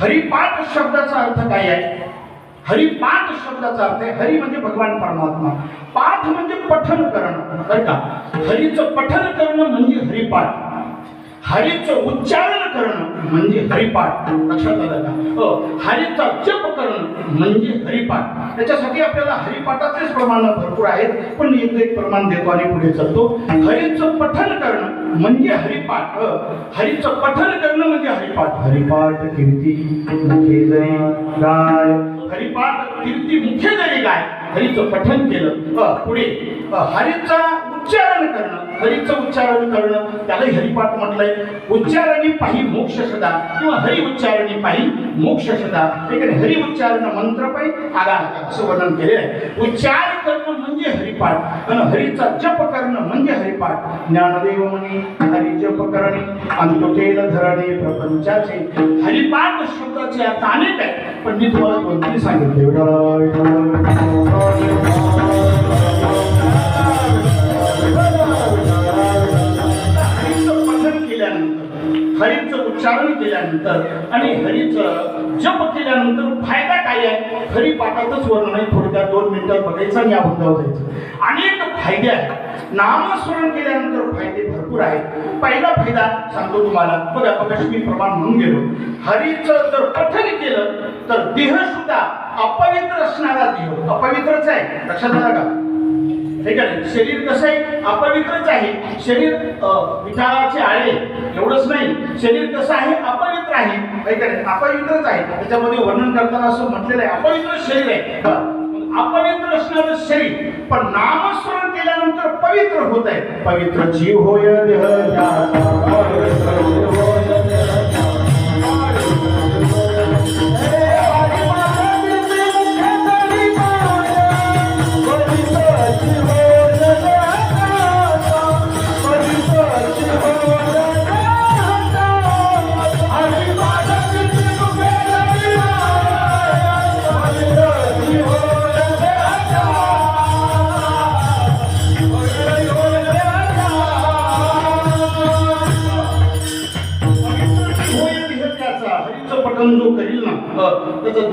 हरिपाठ शब्दाचा अर्थ काय आहे? हरिपाठ शब्दाचा अर्थ आहे हरी म्हणजे भगवान परमात्मा. पाठ म्हणजे पठन करणं बरं का? हरीचं पठन करणं म्हणजे हरिपाठ. हरीचं उच्चारण करणं म्हणजे हरिपाठ. लक्षात आलं का? हो हरीचा जप करणं म्हणजे हरिपाठ. त्याच्यासाठी आपल्याला हरिपाठाचेच प्रमाण भरपूर आहेत पण एक एक प्रमाण देतो आणि पुढे चालतो. हरीचं पठन करणं म्हणजे हरिपाठ. अ, हरीचं पठन करणं म्हणजे हरिपाठ. हरिपाठ कीर्ती मुखे जरी गाय. हरिपाठ कीर्ती मुखे जरी गाय. हरीचं पठन केलं. अ, पुढे. हरीचा उच्चारण करणं हरीचं उच्चारण करणं त्यालाही हरिपाठ म्हटलंय. उच्चारणी पाही मोक्ष सदा किंवा हरि उच्चारणी पाही मोक्ष सदा. हरि उच्चारण मंत्र पाही आगार असं वर्णन केलेलं आहे. उच्चार करणं म्हणजे हरिपाठ आणि हरीचा जप करणं म्हणजे हरिपाठ. ज्ञानदेव म्हणे हरी जप करणे अंतुकेल धरणे प्रपंचाचे. हरिपाठ शब्दाचे आता अनेक आहे पण मी तुम्हाला कोणती सांगितले हरीचं उच्चारण केल्यानंतर आणि हरीचं जप केल्यानंतर फायदा काय आहे? हरी पाठातच वर्णन आहे थोडक्यात दोन मिनिटात बघायचं आणि अभंगावर जायचं. अनेक फायदे आहेत. नामस्मरण केल्यानंतर फायदे भरपूर आहेत. पहिला फायदा सांगतो तुम्हाला बघा बघा मी प्रमाण म्हणून गेलो. हरीचं जर पठन केलं तर देह सुद्धा अपवित्र असणारा देह अपवित्रच आहे. लक्षात आला का? हे का नाही शरीर कसं आहे? अपवित्रच आहे. शरीर विठाळाचे आळे एवढंच नाही. शरीर कसं आहे? अपवित्र आहे. हे नाही अपवित्रच आहे. त्याच्यामध्ये वर्णन करताना असं म्हटलेलं आहे अपवित्र शरीर आहे. अपवित्र असणारं शरीर पण नामस्मरण केल्यानंतर पवित्र होत आहे. पवित्र जीव होय पवित्र जीव होय देह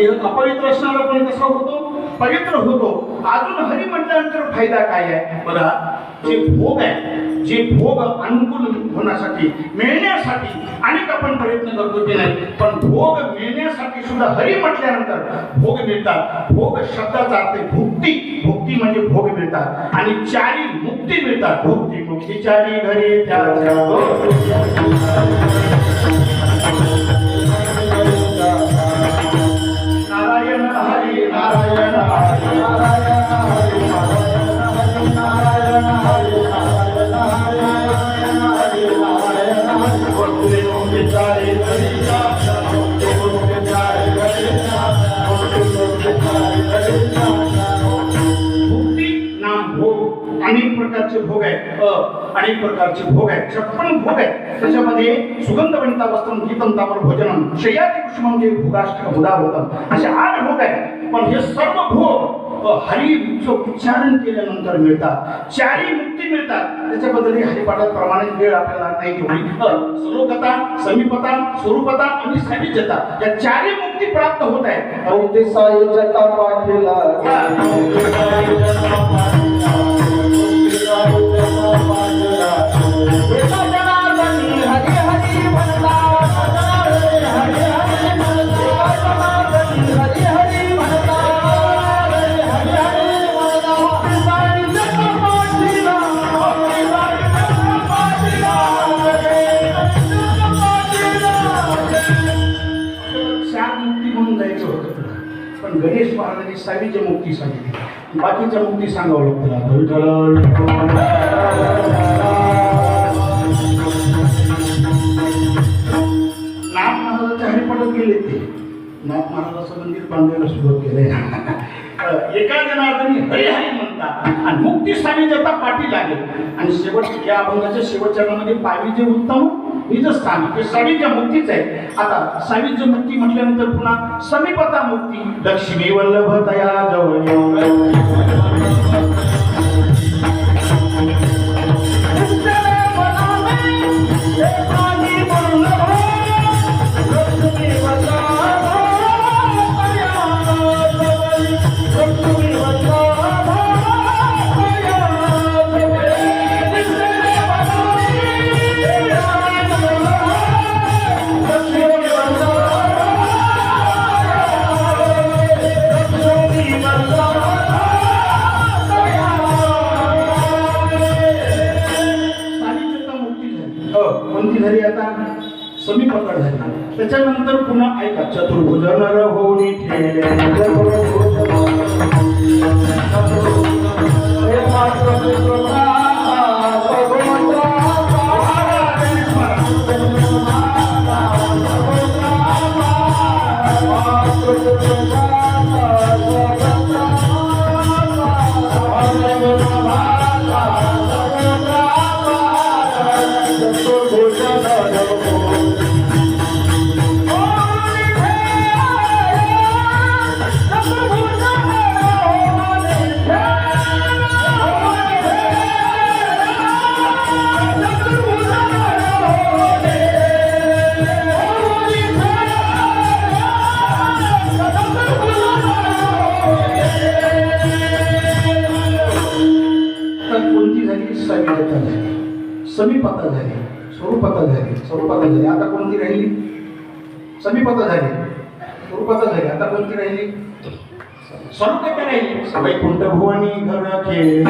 देह अपवित्र असणारा पण कसा होतो? पवित्र होतो. अजून हरी म्हटल्यानंतर फायदा काय आहे? बघा जे भोग आहे जे भोग अनुकूल होण्यासाठी मिळण्यासाठी अनेक आपण प्रयत्न करतो ते नाही. पण भोग मिळण्यासाठी सुद्धा हरी म्हटल्यानंतर भोग मिळतात. भोग शब्दाचा अर्थ भुक्ती. भुक्ती म्हणजे भोग मिळतात. आणि चारी मुक्ती मिळतात. भुक्ती मुक्ती चारी घरी त्या अनेक प्रकारचे भोग आहेत. छप्पन भोग आहेत. त्याच्यामध्ये सुगंध वनिता वस्त्रम गीतम तामर भोजनम कुष्मम जे भोगाष्टक मुदा होतं असे आठ भोग आहेत. पण हे सर्व भोग अ, हरीचं उच्चारण केल्यानंतर मिळतात. चारी मुक्ती मिळतात. त्याच्याबद्दल हरिपाठात प्रमाणित वेळ आपल्याला नाही अ, श्लोकता समीपता स्वरूपता आणि सानिध्यता या चारी मुक्ती प्राप्त होत आहेत. सावीच्या मुक्ती सांगितली. बाकीच्या मुक्ती सांगावं लागतं आता. विठ्ठल नाथ महाराजांच्या गेले ते. नाथ महाराजाचं मंदिर बांधायला सुरुवात केलंय. एका जनार्दनी हरी हरी म्हणतात. आणि मुक्ती स्थानी देता पाठी लागेल. आणि शेवट या अभंगाच्या शेवटच्या मध्ये पावी जे उत्तम निज स्थान हे सावीच्या मुक्तीच आहे. आता सावीच्या मुक्ती म्हटल्यानंतर पुन्हा समीपता मुक्ती लक्ष्मी वल्लभ तया जवळ झाली स्वरूपता झाली आता कोणती राहिली? स्वरूपता राहिली वैकुंठ भुवनी घर खेळ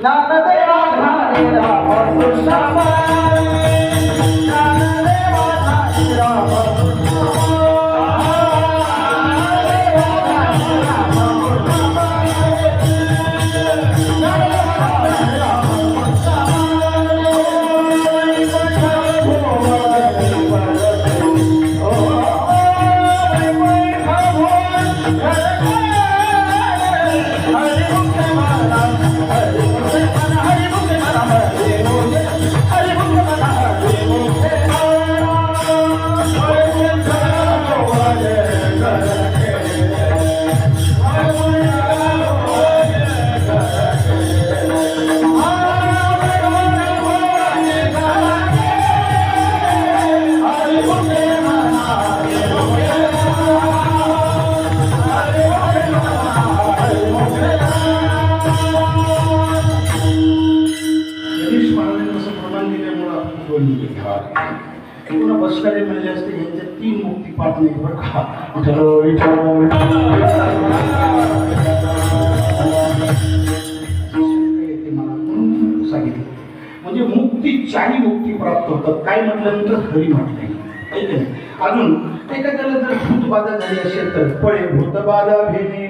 ज्ञानदेवा मुक्ती काय म्हटल्यानंतर हरी म्हटलंय नाही? अजून एखाद्याला जर भूतबाधा झाली असेल तर? पळे भूतबाधा भेने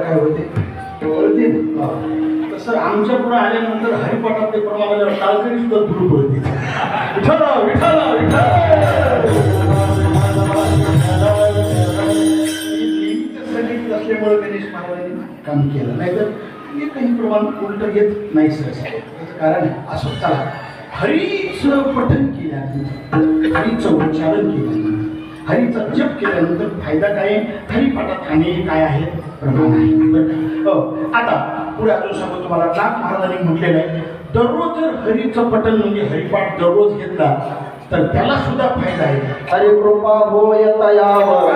काय होते. कळते तसं आमच्या पुढे आल्यानंतर हरिपाठातले प्रमाण आल्यावर टाळकरी सुद्धा दूर पडते प्रमाण उलट येत नाही त्याचं कारण असं चला हरीचं पठन केल्यानंतर हरीचं उच्चारण केल्यानंतर हरीचा जप केल्यानंतर फायदा काय हरिपाठात खाणे काय आहे? प्रमाण आहे? हो. आता पुढे अजून सांगतो तुम्हाला नाथ महाराजांनी म्हटलेलं आहे दररोज जर हरीचं पठण म्हणजे हरिपाठ दररोज घेतला तर त्याला सुद्धा फायदा आहे. हरि कृपा होय तयावर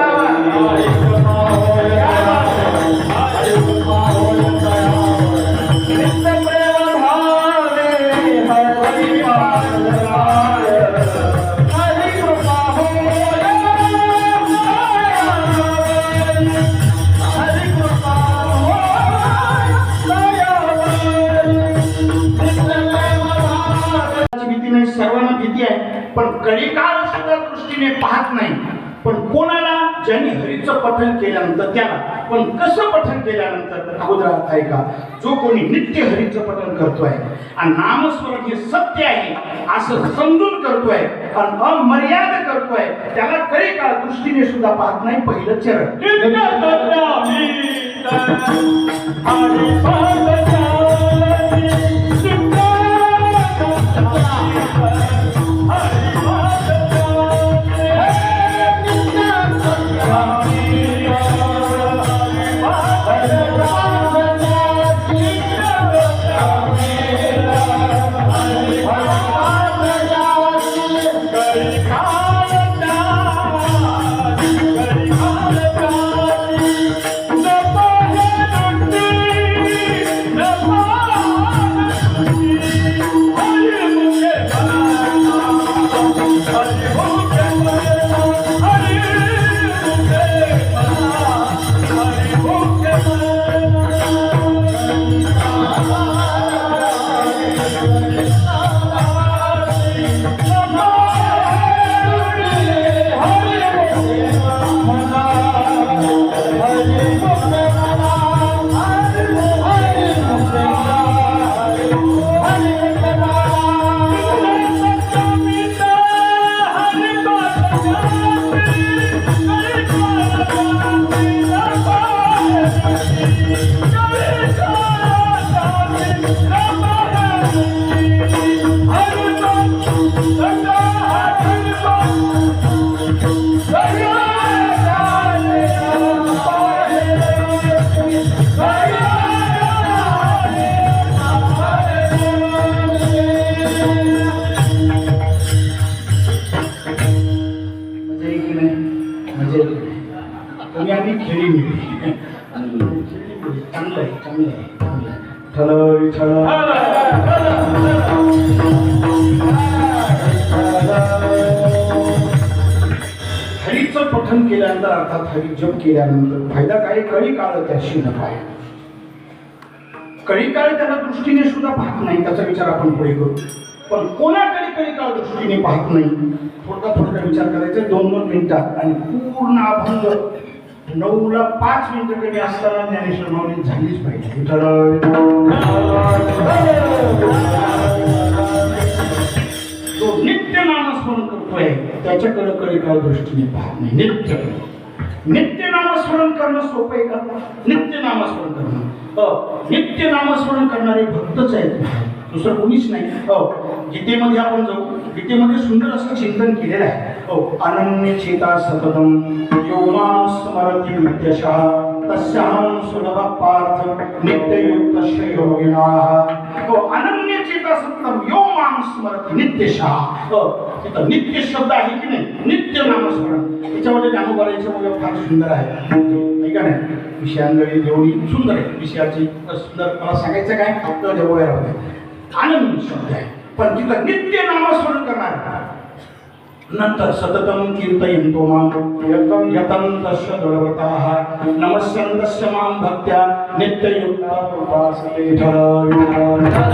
कलिकाळ दृष्टीने पाहत नाही पण कोणाला ज्यांनी हरीचं पठन केल्यानंतर त्याला पण कसं पठन केल्यानंतर अगोदर अर्थ आहे का जो कोणी नित्य हरीचं पठन करतोय आणि नामस्मरण हे सत्य आहे असं समजून करतोय आणि अमर्याद करतोय त्याला कलिकाळ दृष्टीने सुद्धा पाहत नाही पहिलं चरण 你。हरीचं पठन केल्यानंतर अर्थात हरी जप केल्यानंतर फायदा काय? कळी काळ त्याशी न पाय कळी काळ त्याला दृष्टीने सुद्धा पाहत नाही त्याचा विचार आपण पुढे करू. पण कोणाकडे कळी काळ दृष्टीने पाहत नाही? थोडका थोडका विचार करायचा दोन दोन मिनिटात आणि पूर्ण अभंग नऊला पाच मिनिटं कमी असताना ज्ञानेश्वर माऊली झालीच पाहिजे. जो नित्य नामस्मरण करतोय त्याच्याकडे कडे काय दृष्टीने पाहत नाही. नित्य. नित्य नामस्मरण करणं सोपं आहे का? नित्य नामस्मरण करणं. हो, नित्य नामस्मरण करणारे भक्तच आहेत. दुसरं कोणीच नाही. हो. गीतेमध्ये आपण जाऊ. गीतेमध्ये सुंदर असं चिंतन केलेलं आहे. हो अनन्य चेता सततम योमा स्मरती नित्यशः तस्याहं सुलभ पार्थ नित्ययुक्तस्य योगिनाः। हो अनन्य चेता सततम यो मां स्मरती नित्यशः। हो तिथं नित्य शब्द आहे की नाही? नित्य नामस्मरण. त्याच्यामध्ये ज्ञानोबाईचं वगैरे म्हणजे फार सुंदर आहे. ठीक नाही विषयांकडे देवणी सुंदर आहे विषयाची सुंदर मला सांगायचं काय? तर देवया होते आनंद शब्द आहे. पण तिथं नित्य नामस्मरण करणार नंतर सततम कीर्तयन्तो मां यतं यतं तस्य दृढव्रताः नमस्यन्तस्य मां भक्त्या नित्ययुक्ता उपासते विठ्ठल विठ्ठल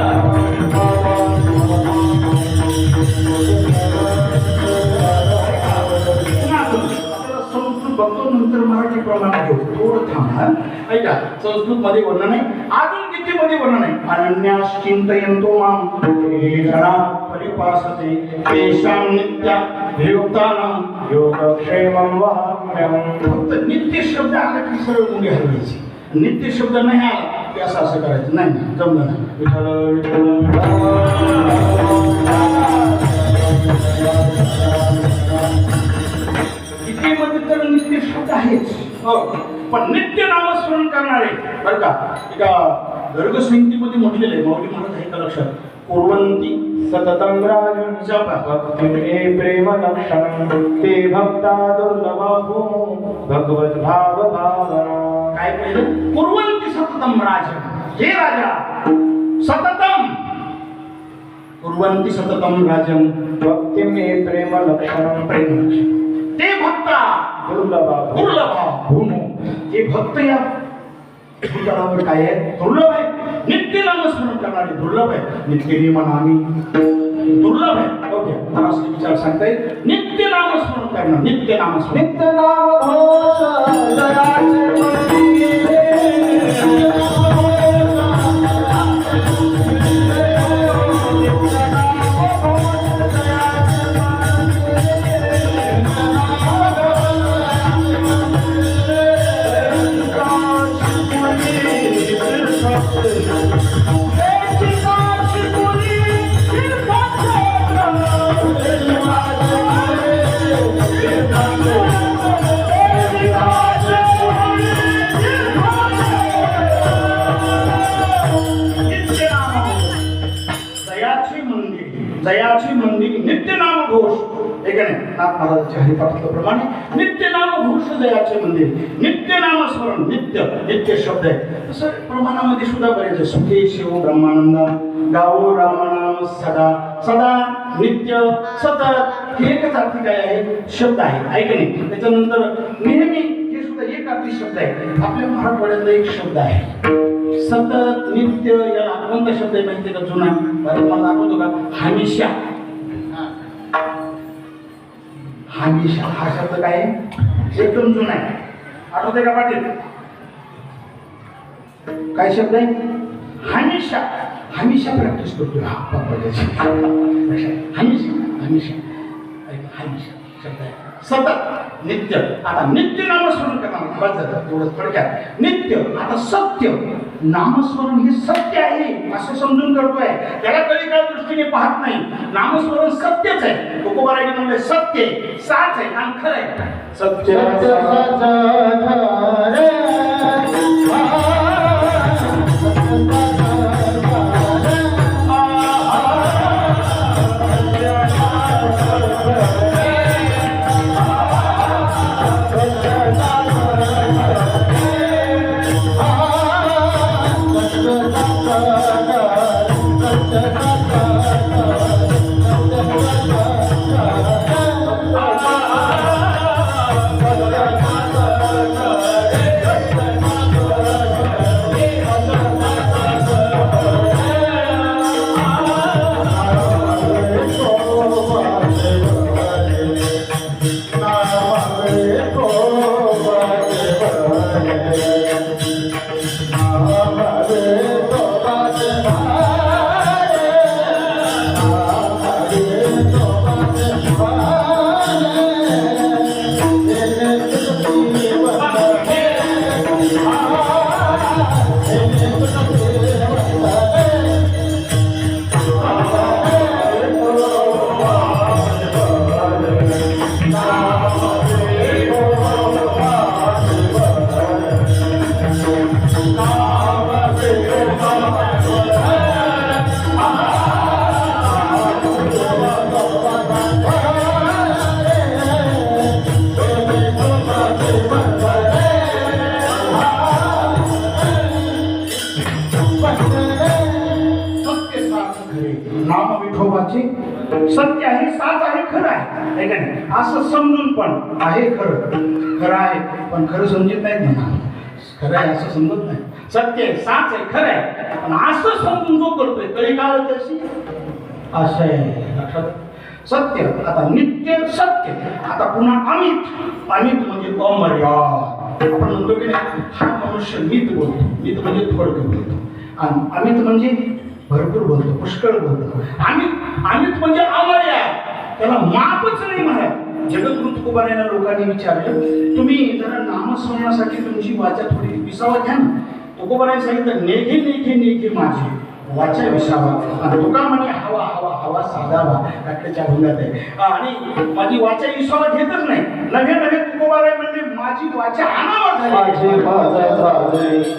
संस्कृत बघतो नंतर मराठी प्रमाणात घेऊ थोडं थांबा ऐका संस्कृत मध्ये वर्णन आहे अजून किती मध्ये वर्णन आहे. अनन्यास चिंतयन्तो मां हे जना परिपासते। तेषां नित्या वियुक्तानां योगक्षेमं वहाम्यहं। फक्त नित्य शब्द आला की सरळ मुली हलवायची. नित्य शब्द नाही आला की असं असं करायचं. नाही जमलं नाही. विठ्ठल गीतेमध्ये तर नित्य शब्द आहेच. हो पण नित्य नामस्मरण करणारे. बरं का? एका गर्ग संहितेमध्ये म्हटलेलं आहे. माऊली महाराज आहे का लक्षात. कुर्वंती सततं राजन् जप भक्तिमे प्रेम लक्षणं ते भक्ता दुर्लभो भगवद्भाव भावना. काय पाहिजे कुर्वंती सततम राजा हे राजा सततम. कुर्वंती सततम राजन भक्तिमे प्रेम लक्षणं. प्रेम ते भक्ता. दुर्लभा दुर्लभ होणं हे भक्त या भूतलावर काय आहे? दुर्लभ आहे. नित्य नामस्मरण करणारे दुर्लभ आहे. नित्य नियमन आम्ही. दुर्लभ आहे. ओके मला असले विचार येईल. नित्य नामस्मरण करणं. नित्य नामस्मरण नित्य नाम घोष. महाराजांच्या हरिपाठाप्रमाणे नित्यनाम जयाचे मंदिर. नित्यनाम स्मरण. नित्य. नित्य शब्द आहे. तसं प्रमाणामध्ये सुद्धा बरेच आहे सुखे शिव ब्रह्मानंद गावो रामनाम सदा. सदा नित्य सतत. हे एकच अर्थी काय आहे? शब्द आहे. ऐक नाही? त्याच्यानंतर नेहमी हे सुद्धा एक अर्थी शब्द आहे. आपल्या मराठवाड्यातला एक शब्द आहे. सतत नित्य याला कोणता शब्द आहे माहिती का जुना? मला दाखवतो का? हमेशा. हमेशा हा शब्द काय आहे? एकदम जुना आहे आठवते का पाटील? काय शब्द आहे? हमेशा हमेशा प्रॅक्टिस करतो हा बाप्पाची. हमेशा हमेशा हमेशा शब्द आहे. सतत. नित्य. आता नित्य नामस्मरण करणार. बस झालं. तेवढंच थोडक्यात. नित्य. आता सत्य. नामस्मरण हे सत्य आहे असं समजून करतोय. त्याला कधी काळ दृष्टीने पाहत नाही. नामस्मरण सत्यच आहे. तुकोबाराजी म्हणले सत्य आहे, साच आहे आणि खरं आहे. सत्य सत्य आहे खरं खरं आहे पण खरं समजत नाही म्हणा खरं आहे असं समजत नाही. सत्य आहे साच आहे खरं आहे. पण असं समजून जो करतोय तरी काळ त्याची असं आहे लक्षात सत्य आता नित्य सत्य. आता पुन्हा अमित. अमित म्हणजे अमर्याद. आपण म्हणतो की नाही हा मनुष्य मित बोलतो. मित म्हणजे थोडकं बोलतो आणि अमित म्हणजे भरपूर बोलतो पुष्कळ बोलतो. अमित अमित म्हणजे अमर्याद. त्याला मापच नाही महाराज जगद्गुरु तुकोबाऱ्याला लोकांनी विचारलं तुम्ही जरा नामस्मरणासाठी तुमची वाचा थोडी विसावा घ्या ना. सांगितलं नेघे नेघे नेघे माझे वाचा विसावा. आणि तुका म्हणे हवा हवा हवा साधावा काकड्याच्या भुंगात आहे. आणि माझी वाचा विसावा घेतच नाही. नव्हे नव्हे तुकोबाराय म्हणजे माझी वाचा अनावर माझे झाली माझे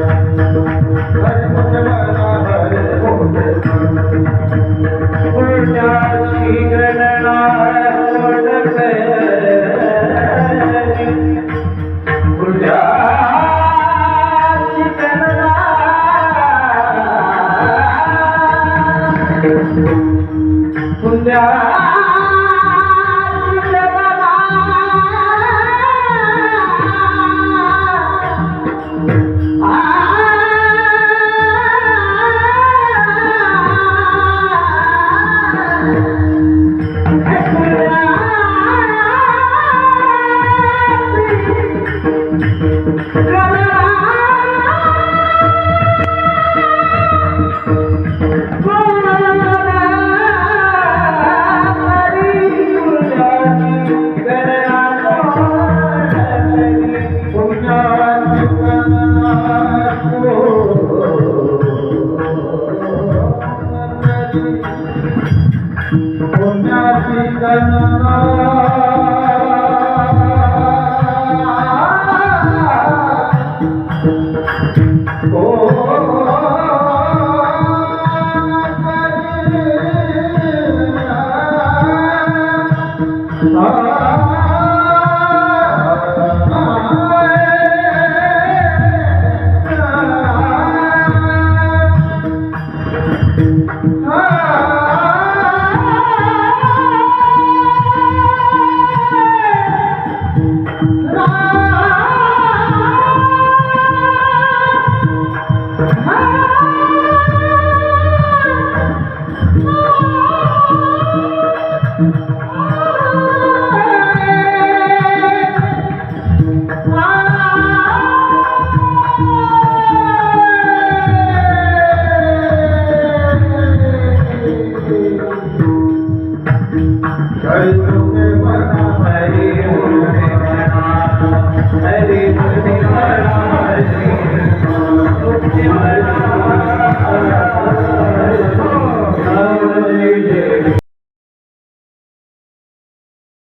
We're not